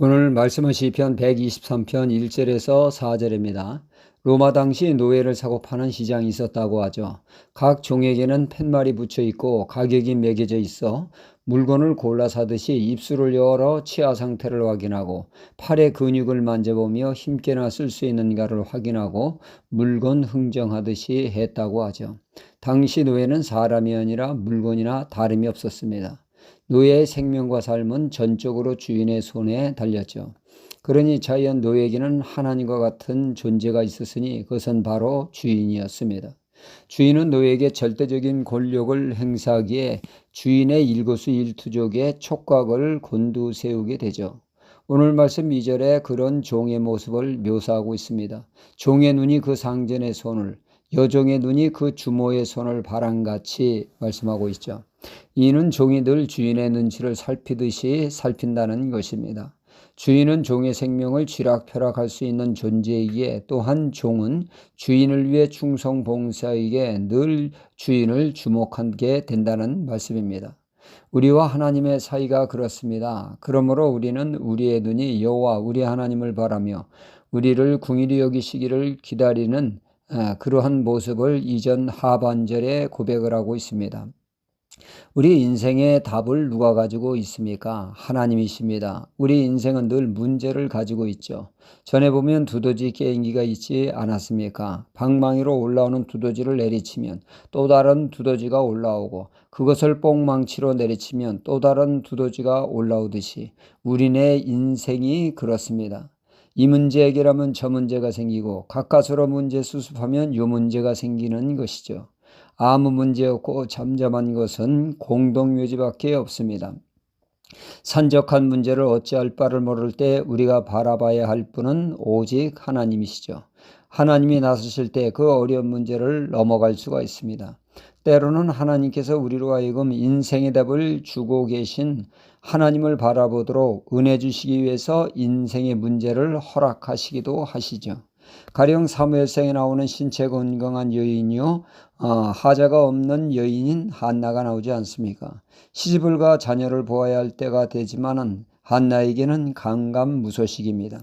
오늘 말씀은 시편 123편 1절에서 4절입니다. 로마 당시 노예를 사고 파는 시장이 있었다고 하죠. 각 종에게는 팻말이 붙여 있고 가격이 매겨져 있어 물건을 골라 사듯이 입술을 열어 치아 상태를 확인하고 팔의 근육을 만져보며 힘께나 쓸 수 있는가를 확인하고 물건 흥정하듯이 했다고 하죠. 당시 노예는 사람이 아니라 물건이나 다름이 없었습니다. 노예의 생명과 삶은 전적으로 주인의 손에 달렸죠. 그러니 자연 노예에게는 하나님과 같은 존재가 있었으니 그것은 바로 주인이었습니다. 주인은 노예에게 절대적인 권력을 행사하기에 주인의 일거수일투족의 촉각을 곤두세우게 되죠. 오늘 말씀 2절에 그런 종의 모습을 묘사하고 있습니다. 종의 눈이 그 상전의 손을, 여종의 눈이 그 주모의 손을 바람같이 말씀하고 있죠. 이는 종이 늘 주인의 눈치를 살피듯이 살핀다는 것입니다. 주인은 종의 생명을 쥐락펴락할 수 있는 존재이기에 또한 종은 주인을 위해 충성 봉사에게 늘 주인을 주목하게 된다는 말씀입니다. 우리와 하나님의 사이가 그렇습니다. 그러므로 우리는 우리의 눈이 여호와 우리 하나님을 바라며 우리를 궁일이 여기시기를 기다리는 그러한 모습을 이전 하반절에 고백을 하고 있습니다. 우리 인생의 답을 누가 가지고 있습니까? 하나님이십니다. 우리 인생은 늘 문제를 가지고 있죠. 전에 보면 두더지 게임기가 있지 않았습니까? 방망이로 올라오는 두더지를 내리치면 또 다른 두더지가 올라오고 그것을 뽕망치로 내리치면 또 다른 두더지가 올라오듯이 우리네 인생이 그렇습니다. 이 문제 해결하면 저 문제가 생기고 가까스로 문제 수습하면 요 문제가 생기는 것이죠. 아무 문제 없고 잠잠한 것은 공동묘지밖에 없습니다. 산적한 문제를 어찌할 바를 모를 때 우리가 바라봐야 할 분은 오직 하나님이시죠. 하나님이 나서실 때 그 어려운 문제를 넘어갈 수가 있습니다. 때로는 하나님께서 우리로 하여금 인생의 답을 주고 계신 하나님을 바라보도록 은혜 주시기 위해서 인생의 문제를 허락하시기도 하시죠. 가령 사무엘상에 나오는 신체 건강한 여인이요 어, 하자가 없는 여인인 한나가 나오지 않습니까? 시집을가 자녀를 보아야 할 때가 되지만은 한나에게는 강감무소식입니다.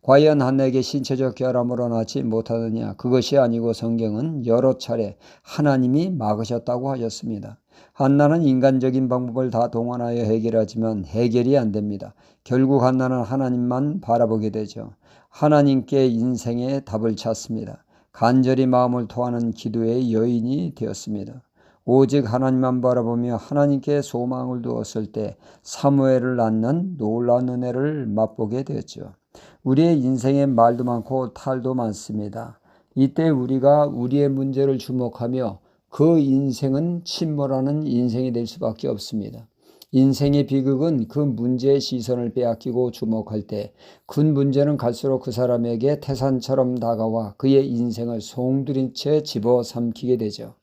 과연 한나에게 신체적 결함으로 낳지 못하느냐? 그것이 아니고 성경은 여러 차례 하나님이 막으셨다고 하셨습니다. 한나는 인간적인 방법을 다 동원하여 해결하지만 해결이 안 됩니다. 결국 한나는 하나님만 바라보게 되죠. 하나님께 인생의 답을 찾습니다. 간절히 마음을 토하는 기도의 여인이 되었습니다. 오직 하나님만 바라보며 하나님께 소망을 두었을 때 사무엘을 낳는 놀라운 은혜를 맛보게 되었죠. 우리의 인생에 말도 많고 탈도 많습니다. 이때 우리가 우리의 문제를 주목하며 그 인생은 침몰하는 인생이 될 수밖에 없습니다. 인생의 비극은 그 문제의 시선을 빼앗기고 주목할 때 그 문제는 갈수록 그 사람에게 태산처럼 다가와 그의 인생을 송두린 채 집어삼키게 되죠.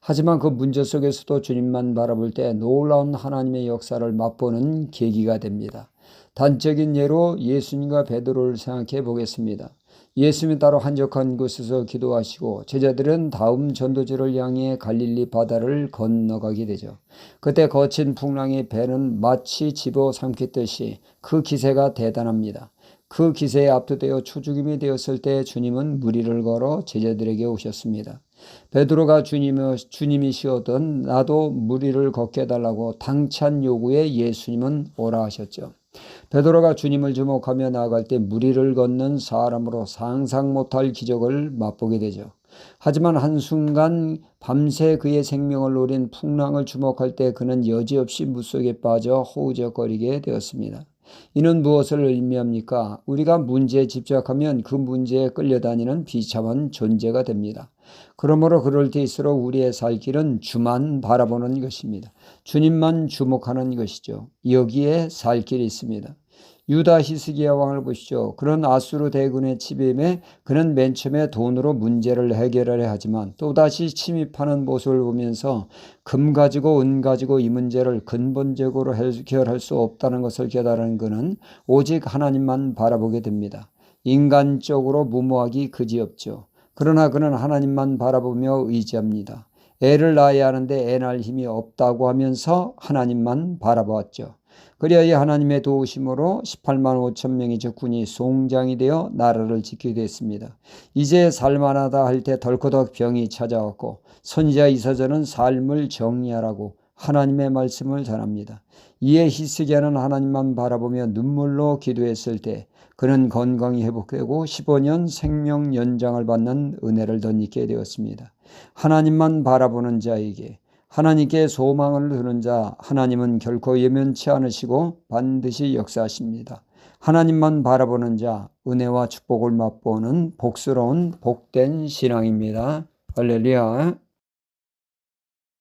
하지만 그 문제 속에서도 주님만 바라볼 때 놀라운 하나님의 역사를 맛보는 계기가 됩니다. 단적인 예로 예수님과 베드로를 생각해 보겠습니다. 예수님이 따로 한적한 곳에서 기도하시고 제자들은 다음 전도지를 향해 갈릴리 바다를 건너가게 되죠. 그때 거친 풍랑의 배는 마치 집어삼켰듯이 그 기세가 대단합니다. 그 기세에 압도되어 초죽임이 되었을 때 주님은 무리를 걸어 제자들에게 오셨습니다. 베드로가 주님이, 주님이시었던 나도 무리를 걷게 해달라고 당찬 요구에 예수님은 오라 하셨죠. 베드로가 주님을 주목하며 나아갈 때 무리를 걷는 사람으로 상상 못할 기적을 맛보게 되죠. 하지만 한순간 밤새 그의 생명을 노린 풍랑을 주목할 때 그는 여지없이 물속에 빠져 허우적거리게 되었습니다. 이는 무엇을 의미합니까? 우리가 문제에 집착하면 그 문제에 끌려다니는 비참한 존재가 됩니다. 그러므로 그럴 때일수록 우리의 살 길은 주만 바라보는 것입니다. 주님만 주목하는 것이죠. 여기에 살 길이 있습니다. 유다 히스기야 왕을 보시죠. 그런 아수르 대군의 침입에 그는 맨 처음에 돈으로 문제를 해결하려 하지만 또다시 침입하는 모습을 보면서 금 가지고 은 가지고 이 문제를 근본적으로 해결할 수 없다는 것을 깨달은 그는 오직 하나님만 바라보게 됩니다. 인간적으로 무모하기 그지없죠. 그러나 그는 하나님만 바라보며 의지합니다. 애를 낳아야 하는데 애 낳을 힘이 없다고 하면서 하나님만 바라보았죠. 그리하여 하나님의 도우심으로 18만 5천 명의 적군이 송장이 되어 나라를 지키게 됐습니다. 이제 살만하다 할 때 덜커덕 병이 찾아왔고 선지자 이사전은 삶을 정리하라고 하나님의 말씀을 전합니다. 이에 히스기야는 하나님만 바라보며 눈물로 기도했을 때 그는 건강이 회복되고 15년 생명 연장을 받는 은혜를 덧입게 되었습니다. 하나님만 바라보는 자에게 하나님께 소망을 두는 자 하나님은 결코 예면치 않으시고 반드시 역사하십니다. 하나님만 바라보는 자 은혜와 축복을 맛보는 복스러운 복된 신앙입니다. 할렐루야.